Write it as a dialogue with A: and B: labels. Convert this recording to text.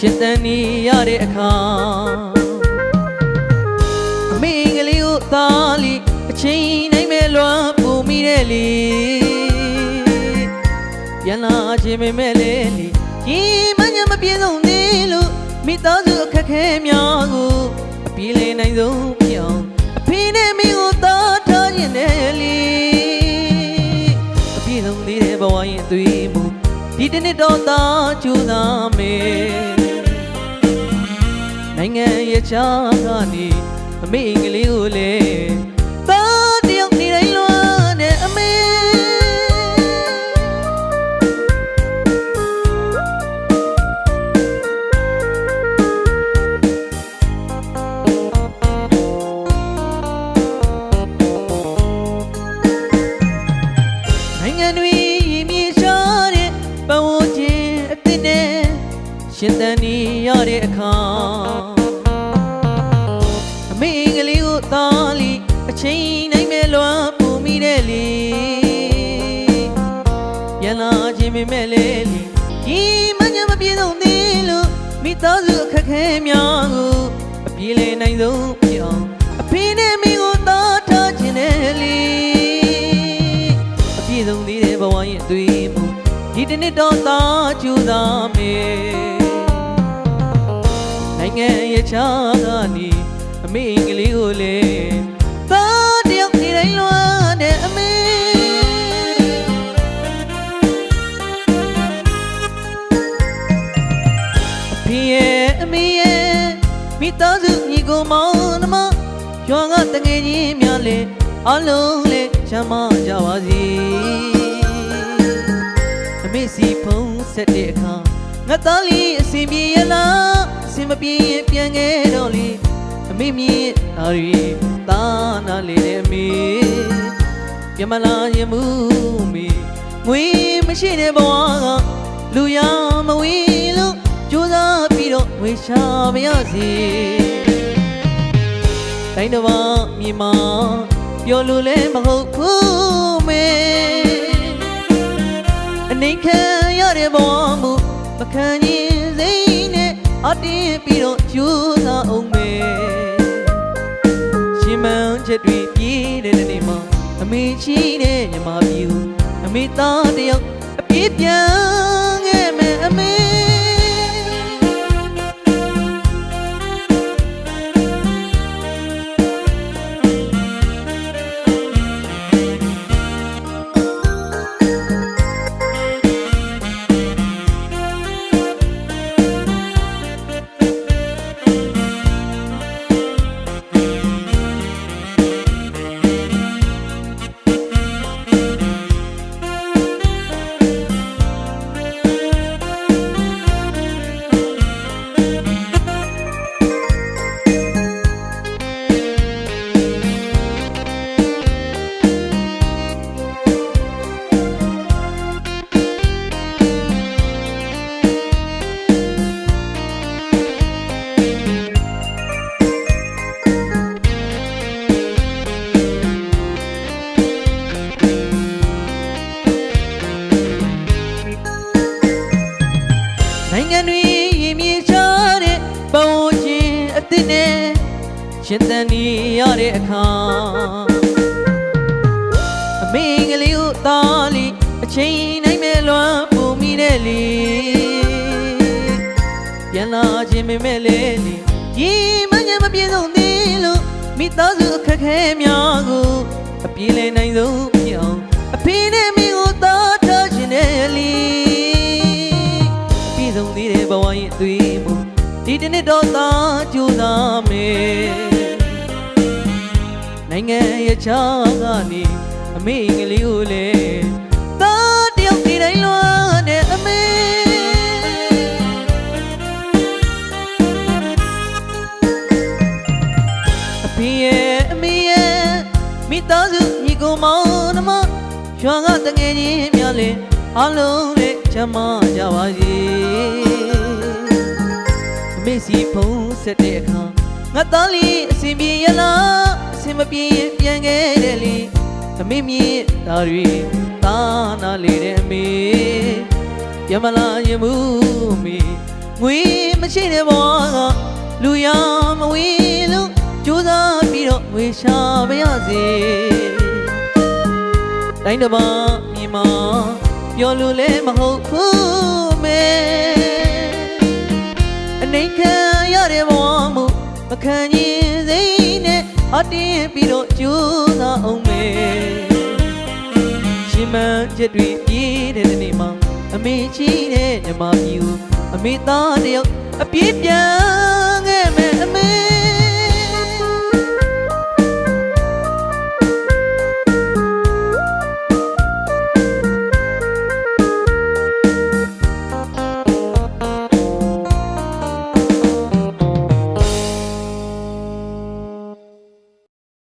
A: ရှင်သန်နေရတဲ့အခါအမေကလေးကိုသားလီအချိန်နိုင်မဲ့လွမ်းပူမိတဲ့လေပြန်လာခြင်းပဲမဲ့လေလေကြီးမညာမပြေဆုံးသေးလို့မိသားစုအခက်ခဲများကိုအပြေးလဲနိုင်ဆုံးပြောင်းအဖေနဲ့မိကိုသားထားခြင်းနဲ့လေအပြည့်စုံသေးတဲ့ဘဝရင်သွေးမှုဒီတစ်နှစ်တော့သာကြိုးစားမယ် နိုင်ငံရဲ့ချာကနေအမေအင်္ဂလိပ်ကိုလေသာတယောက်နေတိုင်းလွမ်းတဲ့အမေနိုင်ငံတွေမြေရှားတဲ့ပဝန်းကျင်အသစ်နဲ့ရှင်သန်နေရတဲ့အခါ င်းပဲမဲ့လေလေဒီမညာမပြေဆုံးသေးလို့မိသားစုအခက်ခဲများကိုအပြေးလဲနိုင်ဆုံးပြောင်းအဖေနဲ့မိကိုသားထားခြင်းနဲ့လေအပြည့်စုံသေးတဲ့ဘဝရဲ့အသွေးမှုဒီတစ်နှစ်တော့သာကြိုးစားမယ်နိုင်ငံရဲ့ချာကနေအမေအင်္ဂလိပ်ကိုလေသာ ဖေရဲ့အမေရဲ့မိသားစုညီကိုမောင်နှမရွာကတငယ်ချင်းများလေအလုံးလေးချမ်းမကြပါစေအမေစီဖုံးဆက်တဲ့အခါငါသားလေးအစဉ်ပြေရလားအစဉ်မပြေရင်ပြန်ခဲ့တော့လေအမေမြင့်ဓာရီတာနာလေးတဲ့အမေပြမလာရင်မူမေငွေမရှိတဲ့ဘဝကလူရမဝေးလို့ကြိုးစားပြီးတော့ ဝေရှာမရစေတိုင်းတစ်ပါးမြေမှာပြောလို့လည်းမဟုတ်ဘူးမေအနေခံရတဲ့ဘဝမှုမခံရင်စိတ်နဲ့အတင်းပြီးတော့ကြိုးစားအောင်မေရှင်မန်းချက်တွေပြေးတဲ့နေ့မှာအမေချီတဲ့ညီမပြူအမေသားတယောက်အပြေးပြန် နိုင်ငံတွေရင်မြေရှားတဲ့ဘဝချင်းအသစ်နဲ့ရှင်သန်နေရတဲ့အခါအမေကလေးကိုသားလီအချိန်နိုင်မဲ့လွမ်းပူမိတဲ့လေပြန်လာခြင်းပဲမဲ့လေလေဒီမညာမပြေဆုံးသေးလို့မိသားစုအခက်ခဲများကိုအပြေးလဲနိုင်ဆုံးပြောင်းအဖေနဲ့ စ်နှစ်တော့သာကြိုးစားမယ်နိုင်ငံရဲ့ချာကနေအမေအင်္ဂလိပ်ကိုလေသာတယောက်ဒီတိုင်းလွမ်းတဲ့အမေအဖေရဲ့အမေရဲ့မိသားစုညီကိုမောင်နှမရွာကတငယ်ချင်းများလေအလုံးလေးချမ်းမကြပါစေ အမေစီဖုံးဆက်တဲ့အခါငါသားလေးအစဉ်ပြေရလားအစဉ်မပြေရင်ပြန်ခဲ့တယ်လေအမေမြင့်သားတွေတာတာနာလေတဲ့အမေရမလာရင်မှုမေငွေမရှိတဲ့ဘဝကလူရမဝေလို့ကြိုးစားပြီးတော့ငွေရှာပါရစေတိုင်းတစ်ပါးမြေမှာပြောလို့လည်းမဟုတ်ဘူးမေ အနေခံရတဲ့ဘဝမှုမခံရင်စိတ်နဲ့အတင်းပြီးတော့ကြိုးစားအောင်မေရှင်မန်းချက်တွေပြေးတဲ့နေ့မှာအမေကြီးတဲ့ညီမပြူအမေသားတယောက်အပြေးပြန်